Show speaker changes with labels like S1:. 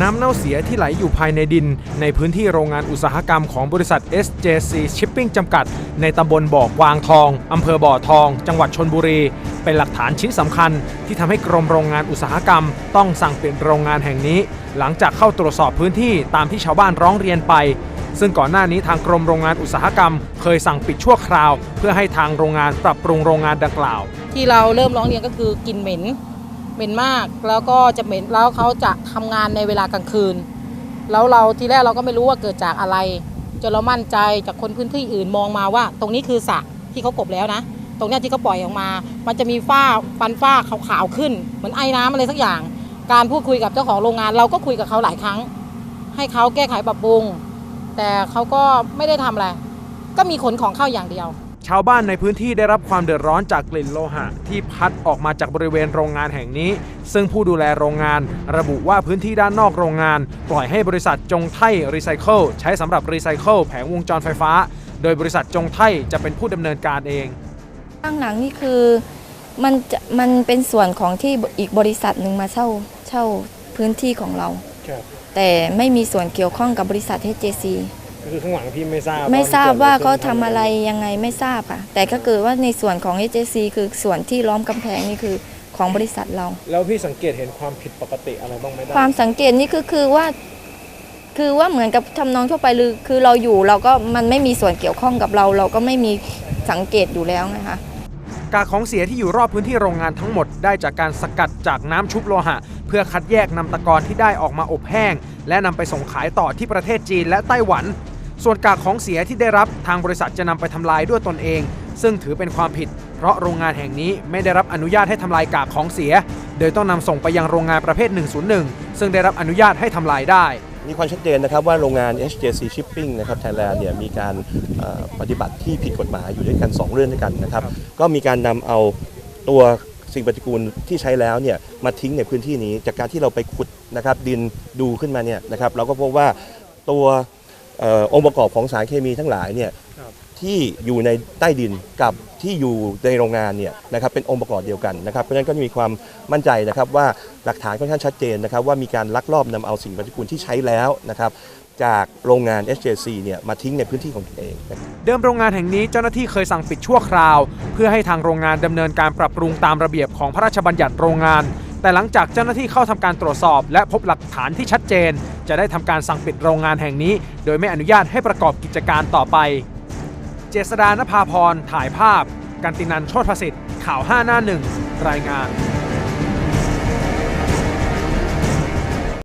S1: น้ำเน่าเสียที่ไหลอยู่ภายในดิน ในพื้นที่โรงงานอุตสาหกรรมของบริษัท SJC Shipping จำกัด ในตำบลบ่อกวางทองอำเภอบ่อทอง จังหวัดชนบุรี เป็นหลักฐานชิ้นสำคัญ ที่ทำให้กรมโรงงานอุตสาหกรรม ต้องสั่งปิดโรงงานแห่งนี้ หลังจากเข้าตรวจสอบพื้นที่ตามที่ชาวบ้านร้องเรียนไปซึ่งก่อนหน้านี้ทางกรมโรงงานอุตสาหกรรม เคยสั่งปิดชั่วคราว เพื่อให้ทางโรงงานปรับปรุงโรงงานดังกล่าว
S2: ที่เราเริ่มร้องเรียนก็คือกลิ่นเหม็น เหม็นมากแล้วก็จะเหม็นแล้วเขาจะทำงานในเวลากลางคืน แล้วเราทีแรกเราก็ไม่รู้ว่าเกิดจากอะไรจนเรามั่นใจจากคนพื้นที่อื่นมองมาว่า ตรงนี้คือสระที่เขากบแล้วนะ ตรงนี้ที่เขาปล่อยออกมา มันจะมีฝ้าฟันฝ้าขาวๆขึ้น เหมือนไอ้น้ำอะไรสักอย่าง การพูดคุยกับเจ้าของโรงงาน เราก็คุยกับเขาหลายครั้ง ให้เขาแก้ไขปรับปรุง แต่เขาก็ไม่ได้ทำอะไรก็มีขนของเข้าอย่างเดียว
S1: ชาวบ้านในพื้นที่ได้รับความเดือดร้อนจากกลิ่นโลหะ ที่พัดออกมาจากบริเวณโรงงานแห่งนี้ ซึ่งผู้ดูแลโรงงาน ระบุว่าพื้นที่ด้านนอกโรงงาน ปล่อยให้บริษัทจงไทยรีไซเคิลใช้สำหรับรีไซเคิลแผงวงจรไฟฟ้า โดยบริษัทจงไทยจะเป็นผู้ดำเนินการเอง
S3: ข้างหลังนี่คือมันจะมันเป็นส่วนของที่อีกบริษัทหนึ่งมาเช่าเช่าพื้นที่ของเรา แต่ไม่มีส่วนเกี่ยวข้องกับบริษัท HJC
S1: คือข้างหลังพี่ไม่ทราบ
S3: ไม่ทราบว่าเขาทำอะไรยังไงไม่ทราบค่ะ แต่ก็เกิดว่าในส่วนของ HJC คือส่วนที่ล้อมกำแพงนี่คือของบริษัทเรา
S1: แล้วพี่สังเกตเห็นความผิดปกติอะไรบ้างไหม
S3: ความสังเกตนี่คือคือว่า คือว่าเหมือนกับทำนองทั่วไปคือคือเราอยู่เราก็มันไม่มีส่วนเกี่ยวข้องกับเรา เราก็ไม่มีสังเกตอยู่แล้วนะคะ
S1: กากของเสียที่อยู่รอบพื้นที่โรงงานทั้งหมดได้จากการสกัดจากน้ำชุบโลหะ เพื่อคัดแยกนำตะกอนที่ได้ออกมาอบแห้ง และนำไปส่งขายต่อที่ประเทศจีนและไต้หวัน ส่วนกากของเสียที่ได้รับทางบริษัทจะนำไปทำลายด้วยตนเอง ซึ่งถือเป็นความผิด เพราะโรงงานแห่งนี้ไม่ได้รับอนุญาตให้ทำลายกากของเสีย โดยต้องนำส่งไปยังโรงงานประเภท 101 ซึ่งได้รับอนุญาตให้ทำลายได้
S4: มีความชัดเจนนะครับว่าโรงงาน HJC Shipping นะครับ Thailand เนี่ยมีการปฏิบัติที่ผิดกฎหมายอยู่ด้วยกัน 2 เรื่องด้วยกันนะครับ ก็มีการนำเอาตัวสิ่งปฏิกูลที่ใช้แล้วเนี่ยมาทิ้งในพื้นที่นี้ จากการที่เราไปขุดนะครับดินดูขึ้นมาเนี่ยนะครับเราก็พบว่าตัว เอ่อองค์ประกอบของสารเคมีทั้งหลายเนี่ย
S1: ครับ
S4: ที่อยู่ในใต้ดินกับที่อยู่ในโรงงานเนี่ยนะครับเป็นองค์ประกอบเดียวกันนะครับเพราะฉะนั้นก็มีความมั่นใจนะครับว่าหลักฐานค่อนข้างชัดเจนนะครับว่ามีการลักลอบนำเอาสิ่งปฏิกูลที่ใช้แล้วนะครับจากโรงงาน SJC เนี่ยมาทิ้งในพื้นที่ของตนเอง
S1: เดิมโรงงานแห่งนี้เจ้าหน้าที่เคยสั่งปิดชั่วคราว เพื่อให้ทางโรงงานดำเนินการปรับปรุงตามระเบียบของพระราชบัญญัติโรงงาน แต่หลังจากเจ้าหน้าที่เข้าทำการตรวจสอบ และพบหลักฐานที่ชัดเจน จะได้ทำการสั่งปิดโรงงานแห่งนี้ โดยไม่อนุญาตให้ประกอบกิจการต่อไป เจษดานภาพรถ่ายภาพ กันตินันโชติประสิทธิ์ข่าว 5 หน้าหนึ่งรายงาน